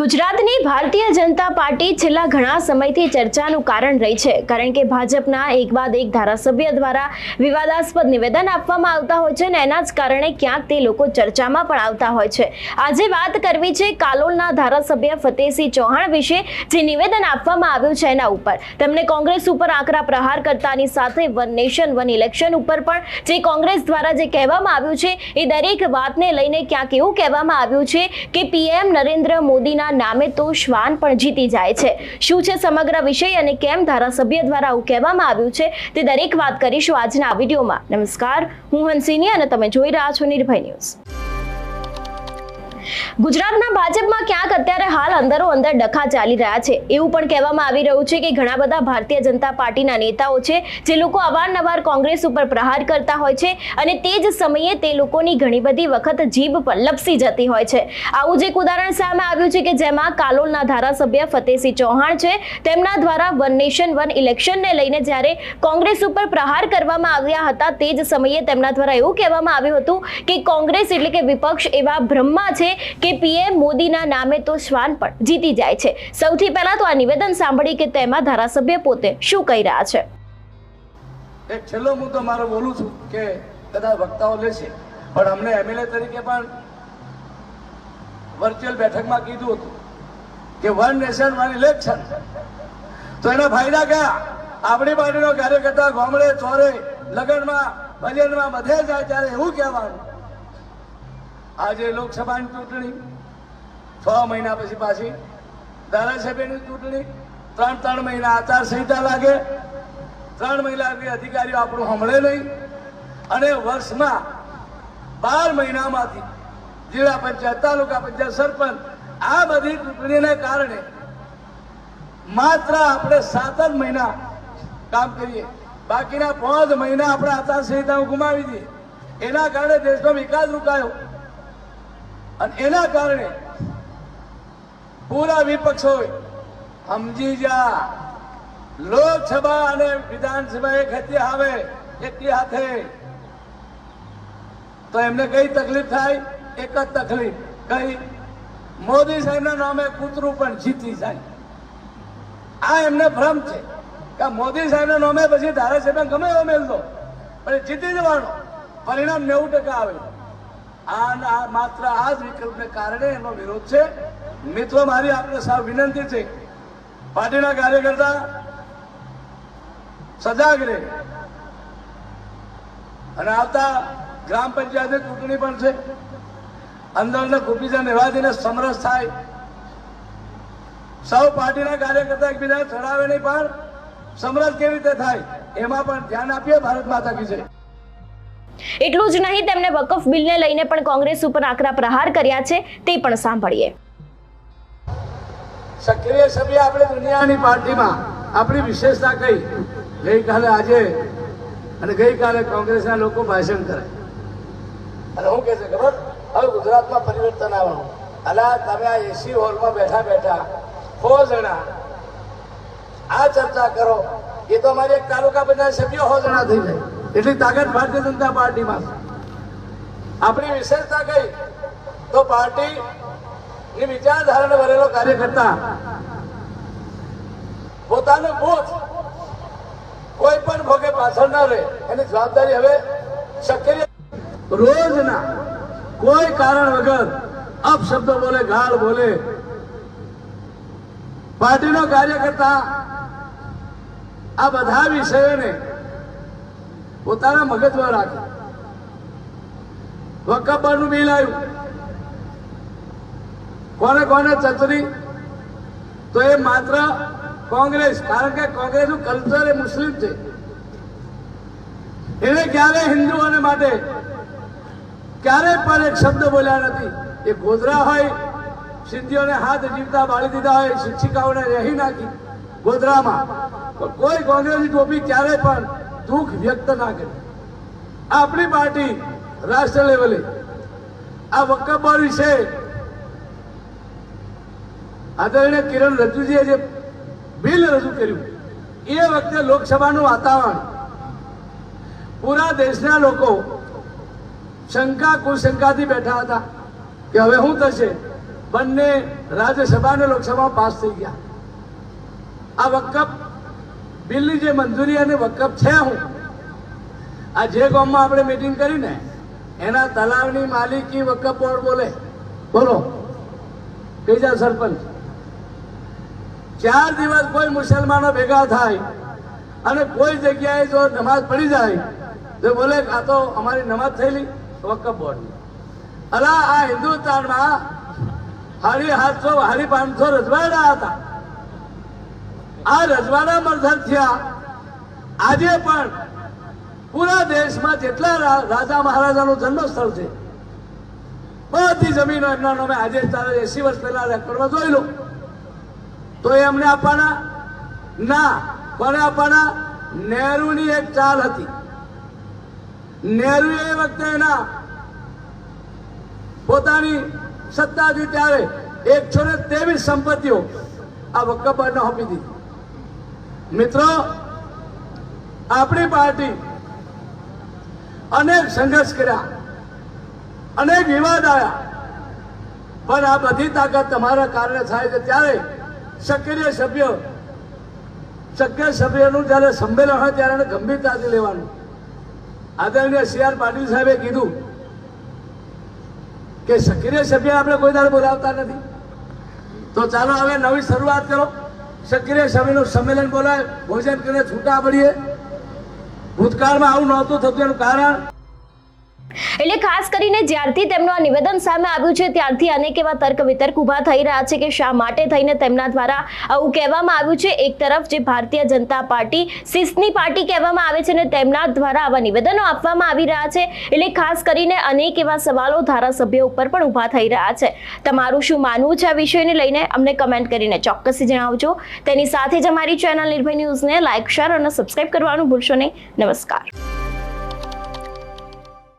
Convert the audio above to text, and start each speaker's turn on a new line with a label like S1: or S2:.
S1: ગુજરાતની ભારતીય જનતા પાર્ટી છેલ્લા ઘણા સમયથી ચર્ચાનું કારણ રહી છે. કારણ કે ભાજપના એક બાદ એક ધારાસભ્ય દ્વારા વિવાદાસ્પદ નિવેદન આપવામાં આવતા હોય છે અને એના જ કારણે ક્યાંક તે લોકો ચર્ચામાં પણ આવતા હોય છે. આજે વાત કરવી છે કાલોલના ધારાસભ્ય ફતેહસિંહ ચૌહાણ વિશે, જે નિવેદન આપવામાં આવ્યું છે એના ઉપર. તેમણે કોંગ્રેસ ઉપર આકરા પ્રહાર કરતાની સાથે વન નેશન, વન ઇલેક્શન ઉપર પણ જે કોંગ્રેસ દ્વારા જે કહેવામાં આવ્યું છે, એ દરેક વાતને લઈને ક્યાંક એવું કહેવામાં આવ્યું છે કે પીએમ નરેન્દ્ર મોદીના નામે તો શ્વાન પણ જીતી જાય છે. શું છે સમગ્ર વિષય અને કેમ ધારાસભ્ય દ્વારા આવું કહેવામાં આવ્યું છે તે દરેક વાત કરીશું આજના વિડીયોમાં. નમસ્કાર, હું હંસિની અને તમે જોઈ રહ્યા છો નિર્ભય ન્યૂઝ. ગુજરાતના ભાજપમાં ક્યાંક અત્યારે હાલ અંદરો અંદર ડખા ચાલી રહ્યા છે. એવું પણ કહેવામાં આવી રહ્યું છે કે ઘણા બધા ભારતીય જનતા પાર્ટીના નેતાઓ છે, જે લોકો અવારનવાર કોંગ્રેસ ઉપર પ્રહાર કરતા હોય છે અને તે જ સમયે તે લોકોની ઘણી બધી વખત જીભ પર લપસી જતી હોય છે. આવું જ એક ઉદાહરણ સામે આવ્યું છે કે જેમાં કાલોલના ધારાસભ્ય ફતેહસિંહ ચૌહાણ છે. તેમના દ્વારા વન નેશન, વન ઇલેક્શનને લઈને જ્યારે કોંગ્રેસ ઉપર પ્રહાર કરવામાં આવ્યા હતા તે જ સમયે તેમના દ્વારા એવું કહેવામાં આવ્યું હતું કે કોંગ્રેસ એટલે કે વિપક્ષ એવા બ્રહ્મા છે કે પીએમ મોદીના નામે તો શ્વાન પણ જીતી જાય છે. સૌથી પહેલા તો આ નિવેદન સાંભળી કે તેમાં ધારાસભ્ય પોતે શું કહી રહ્યા છે.
S2: એક છેલ્લો મુદ્દો મારો બોલું છું કે કદાચ વક્તાઓ લેશે. પણ અમને એમએલએ તરીકે પણ વર્ચ્યુઅલ બેઠકમાં કીધું હતું કે વન નેશન, વન ઇલેક્શન. તો એના ફાયદા કયા? આપણી પાર્ટીનો કાર્યકર્તા ગામડે, ચોરે, લગ્નમાં ભજનમાં બધે જાય ત્યારે એવું કહેવાનું આજે લોકસભાની ચૂંટણી, છ મહિના પછી પાછી ધારાસભ્યની ચૂંટણી, ત્રણ ત્રણ મહિના આચારસંહિતા લાગે, ત્રણ મહિના અધિકારીઓ આપણું સાંભળે નહીં, અને વર્ષમાં બાર મહિનામાંથી જિલ્લા પંચાયત, તાલુકા પંચાયત, સરપંચ, આ બધી ચૂંટણીને કારણે માત્ર આપણે સાત જ મહિના કામ કરીએ. બાકીના પાંચ મહિના આપણે આચારસંહિતા ગુમાવી દઈએ. એના કારણે દેશનો વિકાસ રોકાયો. અને એના કારણે પૂરા વિપક્ષો સમજી જા. લોકસભા અને વિધાનસભા એક હતી આવે એકલી હાથે. તો એમને કઈ તકલીફ થાય? એક જ તકલીફ. કઈ? મોદી સાહેબના નામે કૂતરું પણ જીતી જાય. આ એમને ભ્રમ છે કે મોદી સાહેબના નામે પછી ધારાસભ્ય ગમે એવો મેલતો પણ જીતી જવાનો. પરિણામ નેવું ટકા આવે. આ માત્ર આ જ વિકલ્પને કારણે એનો વિરોધ છે. મિત્રો, મારી આપણે સાવ વિનંતી છે, પાર્ટીના કાર્યકર્તા, સજાગ રહે. અને આવતા ગ્રામ પંચાયતની ચૂંટણી પણ છે. અંદર ગોપીચંદ એવાજીને સમરસ થાય. સૌ પાર્ટીના કાર્યકર્તા એકબીજાને ચડાવે નહીં, પણ સમરસ કેવી રીતે થાય, એમાં પણ ધ્યાન આપીએ, ભારત માતા કી
S1: એટલું જ નહીં તેમણે વકફ બિલને લઈને પણ કોંગ્રેસ ઉપર આકરા પ્રહાર કર્યા છે, તે પણ સાંભળીએ.
S2: સક્રિય સભ્ય આપણે દુનિયાની પાર્ટીમાં આપણી વિશેષતા કઈ? ગઈકાલે આજે અને ગઈકાલે કોંગ્રેસના લોકો ભાષણ કરે. અને હું કહે છે, ખબર? હવે ગુજરાતમાં પરિવર્તન આવવાનું. અલા, તમે આ એસી હોલમાં બેઠા બેઠા હો જણા આ ચર્ચા કરો. એ તો અમારી એક તાલુકા બધા સભ્યો હો જણા થઈ જાય. એટલી તાકાત ભારતીય જનતા પાર્ટીમાં. માં આપણી વિશેષતા કઈ? તો પાર્ટી ની વિચારધારાને ભરેલો કાર્યકર્તા. પોતાનું બૂથ કોઈ પણ ભોગે પાછળ ના રહે. એની જવાબદારી હવે સક્રિય રોજના કોઈ કારણ વગર અપશબ્દો બોલે, ગાળ બોલે. પાર્ટીનો કાર્યકર્તા આ બધા વિષયોને પોતાના મગજમાં રાખે. વકફનું બિલ આવ્યું. કોને કોને ચતરી તો એ માત્ર કોંગ્રેસ, કારણ કે કોંગ્રેસનું કલ્ચર એ મુસ્લિમ છે. એને ક્યારે હિન્દુઓને માટે ક્યારે પણ એક શબ્દ બોલ્યા નથી. એ ગોધરા હોય, સિદ્ધિઓને હાથ જીવતા બાળી દીધા હોય, શિક્ષિકાઓને રહી નાખી ગોધરામાં. કોઈ કોંગ્રેસની ટોપી ક્યારે પણ દુઃખ વ્યક્ત ના કરે. આપણી પાર્ટી રાષ્ટ્ર લેવલે આ વકફ વિશે આદરણીય કિરણ રજુજીએ જે બિલ રજૂ કર્યું, એ વખતે લોકસભાનું વાતાવરણ, પૂરા દેશના લોકો શંકા, કુશંકાથી બેઠા હતા કે હવે શું થશે? બંને રાજ્યસભા અને લોકસભા પાસ થઈ ગયા. આ વકફ બિલની જે મંજૂરી અને વકફ છે હું, આ જે ગામમાં આપણે મિટિંગ કરી ને એના તલાવની માલિકી વકફ બોર્ડ બોલે? બોલો. કઈ જા સરપંચ. ચાર દિવસ કોઈ મુસલમાનો ભેગા થાય અને કોઈ જગ્યાએ જો નમાઝ પડી જાય, તો બોલે, આ તો અમારી નમાઝ થયેલી, વકફ બોર્ડની અલા, આ હિન્દુસ્તાનમાં હાડી સાતસો હાડી પાંચસો રજવાડા હતા. આ રજવાડા મરધર થયા. આજે પણ પૂરા દેશમાં જેટલા રાજા મહારાજાનું જન્મસ્થળ છે, બધી જમીનો એમના નામે આજે તારે એસી વર્ષ પહેલા રેકોર્ડમાં જોઈ લો તો એમને આપવાના? ના, કોને આપવાના? નહેરુની એક ચાલ હતી. નહેરુ એ વખતે એના પોતાની સત્તા હતી ત્યારે એકસો ને ત્રેવીસ સંપત્તિઓ આ વક્ફ બોર્ડને આપી દીધી. મિત્રો, આપણી પાર્ટી અનેક સંઘર્ષ કર્યા, અનેક વિવાદ આવ્યા, પણ આ બધી તાકાત તમારા કારણે થાય છે. ત્યારે સક્રિય સભ્ય, સક્રિય સભ્યનું જ્યારે સંમેલન હોય ત્યારે ગંભીરતાથી લેવાનું. આદરણીય સી આર પાટીલ સાહેબે કીધું કે સક્રિય સભ્ય આપણે કોઈ દાડે બોલાવતા નથી. તો ચાલો હવે નવી શરૂઆત કરો. સક્રિય સભ્યનું સંમેલન બોલાય ભોજન કરીને છૂટા પડીએ. ભૂતકાળમાં આવું નહોતું થતું એનું કારણ
S1: એટલે ખાસ કરીને જ્યારથી તેમનું આ નિવેદન સામે આવ્યું છે, ત્યારથી અનેક એવા તર્ક વિતર્ક ઊભા થઈ રહ્યા છે કે શા માટે થઈને તેમના દ્વારા આવું કહેવામાં આવ્યું છે. એક તરફ જે ભારતીય જનતા પાર્ટી, શિસ્તની પાર્ટી કહેવામાં આવે છે અને તેમના દ્વારા આવા નિવેદનો આપવામાં આવી રહ્યા છે. એટલે ખાસ કરીને અનેક એવા સવાલો ધારાસભ્યો ઉપર પણ ઊભા થઈ રહ્યા છે. તમારું શું માનવું છે આ વિષયને લઈને? અમને કમેન્ટ કરીને ચોક્કસથી જણાવજો. તેની સાથે જ અમારી ચેનલ નિર્ભય ન્યૂઝને લાઇક શેર અને સબસ્ક્રાઇબ કરવાનું ભૂલશો નહીં. નમસ્કાર.